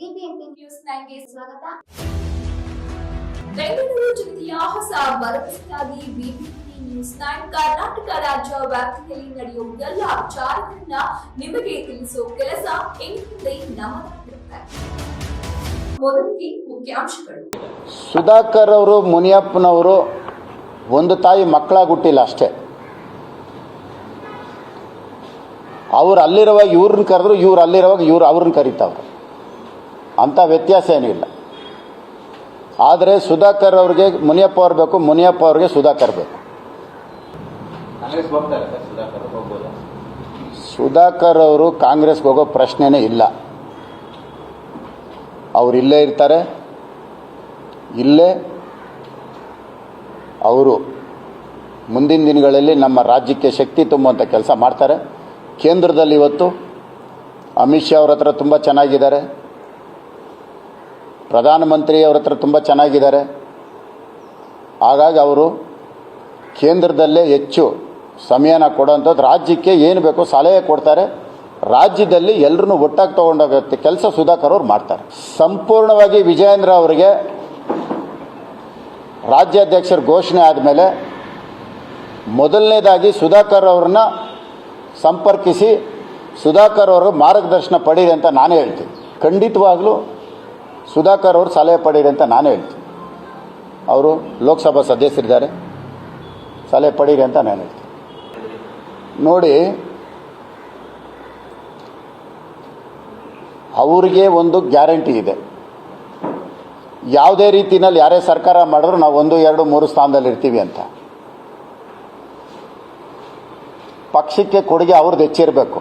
BBMP news ನೈನ್ಗೆ ಸ್ವಾಗತ. ಬೆಂಗಳೂರು ಜಿಲ್ಲೆಯ ಹೊಸ ಭರವಸೆಯಾಗಿ ಬಿಬಿಎಂಪಿ ನ್ಯೂಸ್ ನೈನ್ ಕರ್ನಾಟಕ ರಾಜ್ಯ ವ್ಯಾಪ್ತಿಯಲ್ಲಿ ನಡೆಯುವ ಎಲ್ಲ ವಿಚಾರಗಳನ್ನ ನಿಮಗೆ ತಿಳಿಸುವ ಕೆಲಸ ಎಂದಿದೆ ನಮ್ಮದಾಗಿರುತ್ತೆ ಮೊದಲಿಗೆ ಮುಖ್ಯಾಂಶಗಳು. ಸುಧಾಕರ್ ಅವರು ಮುನಿಯಪ್ಪನವರು ಒಂದು ತಾಯಿ ಮಕ್ಕಳಾಗುಟ್ಟಿಲ್ಲ ಅಷ್ಟೇ. ಅವ್ರು ಅಲ್ಲಿರುವಾಗ ಇವ್ರನ್ನ ಕರೆದ್ರು ಇವ್ರು ಅಲ್ಲಿರುವಾಗ ಇವ್ರು ಅವ್ರನ್ನ ಕರೀತಾವ್ರೆ. ಅಂಥ ವ್ಯತ್ಯಾಸ ಏನಿಲ್ಲ. ಆದರೆ ಸುಧಾಕರ್ ಅವ್ರಿಗೆ ಮುನಿಯಪ್ಪ ಅವ್ರು ಬೇಕು ಮುನಿಯಪ್ಪ ಅವ್ರಿಗೆ ಸುಧಾಕರ್ ಬೇಕು. ಸುಧಾಕರ್ ಅವರು ಕಾಂಗ್ರೆಸ್ಗೆ ಹೋಗೋ ಪ್ರಶ್ನೆನೇ ಇಲ್ಲ. ಅವರು ಇಲ್ಲೇ ಇರ್ತಾರೆ. ಇಲ್ಲೇ ಅವರು ಮುಂದಿನ ದಿನಗಳಲ್ಲಿ ನಮ್ಮ ರಾಜ್ಯಕ್ಕೆ ಶಕ್ತಿ ತುಂಬುವಂಥ ಕೆಲಸ ಮಾಡ್ತಾರೆ. ಕೇಂದ್ರದಲ್ಲಿ ಇವತ್ತು ಅಮಿತ್ ಶಾ ಅವ್ರ ಹತ್ರ ತುಂಬ ಚೆನ್ನಾಗಿದ್ದಾರೆ. ಪ್ರಧಾನಮಂತ್ರಿ ಅವ್ರ ಹತ್ರ ತುಂಬ ಚೆನ್ನಾಗಿದ್ದಾರೆ. ಹಾಗಾಗಿ ಅವರು ಕೇಂದ್ರದಲ್ಲೇ ಹೆಚ್ಚು ಸಮಯನ ಕೊಡೋಂಥದ್ದು, ರಾಜ್ಯಕ್ಕೆ ಏನು ಬೇಕೋ ಸಲಹೆ ಕೊಡ್ತಾರೆ. ರಾಜ್ಯದಲ್ಲಿ ಎಲ್ಲರನ್ನೂ ಒಟ್ಟಾಗಿ ತೊಗೊಂಡೋಗುತ್ತೆ. ಕೆಲಸ ಸುಧಾಕರ್ ಅವ್ರು ಮಾಡ್ತಾರೆ. ಸಂಪೂರ್ಣವಾಗಿ ವಿಜಯೇಂದ್ರ ಅವರಿಗೆ ರಾಜ್ಯಾಧ್ಯಕ್ಷರ ಘೋಷಣೆ ಆದಮೇಲೆ ಮೊದಲನೇದಾಗಿ ಸುಧಾಕರ್ ಅವ್ರನ್ನ ಸಂಪರ್ಕಿಸಿ ಸುಧಾಕರ್ ಅವರು ಮಾರ್ಗದರ್ಶನ ಪಡೀರಿ ಅಂತ ನಾನೇ ಹೇಳ್ತೀನಿ. ಖಂಡಿತವಾಗ್ಲೂ ಸುಧಾಕರ್ ಅವರು ಸಲಹೆ ಪಡೀರಿ ಅಂತ ನಾನು ಹೇಳ್ತೀನಿ. ಅವರು ಲೋಕಸಭಾ ಸದಸ್ಯರಿದ್ದಾರೆ. ಸಲಹೆ ಪಡೀರಿ ಅಂತ ನಾನು ಹೇಳ್ತೀನಿ. ನೋಡಿ, ಅವ್ರಿಗೆ ಒಂದು ಗ್ಯಾರಂಟಿ ಇದೆ. ಯಾವುದೇ ರೀತಿಯಲ್ಲಿ ಯಾರೇ ಸರ್ಕಾರ ಮಾಡಿದ್ರು ನಾವು ಒಂದು, ಎರಡು, ಮೂರು ಸ್ಥಾನದಲ್ಲಿ ಇರ್ತೀವಿ ಅಂತ. ಪಕ್ಷಕ್ಕೆ ಕೊಡುಗೆ ಅವ್ರದ್ದು ಹೆಚ್ಚಿರಬೇಕು.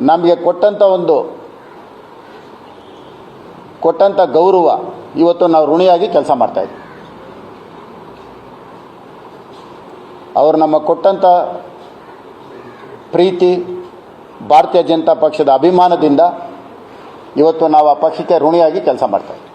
ನಮಗೆ ಕೊಟ್ಟಂಥ ಒಂದು ಕೊಟ್ಟಂಥ ಗೌರವ ಇವತ್ತು ನಾವು ಋಣಿಯಾಗಿ ಕೆಲಸ ಮಾಡ್ತಾ ಇದ್ದೀವಿ ಅವರು ನಮ್ಮ ಕೊಟ್ಟಂಥ ಪ್ರೀತಿ, ಭಾರತೀಯ ಜನತಾ ಪಕ್ಷದ ಅಭಿಮಾನದಿಂದ ಇವತ್ತು ನಾವು ಆ ಪಕ್ಷಕ್ಕೆ ಋಣಿಯಾಗಿ ಕೆಲಸ ಮಾಡ್ತಾಯಿದ್ವಿ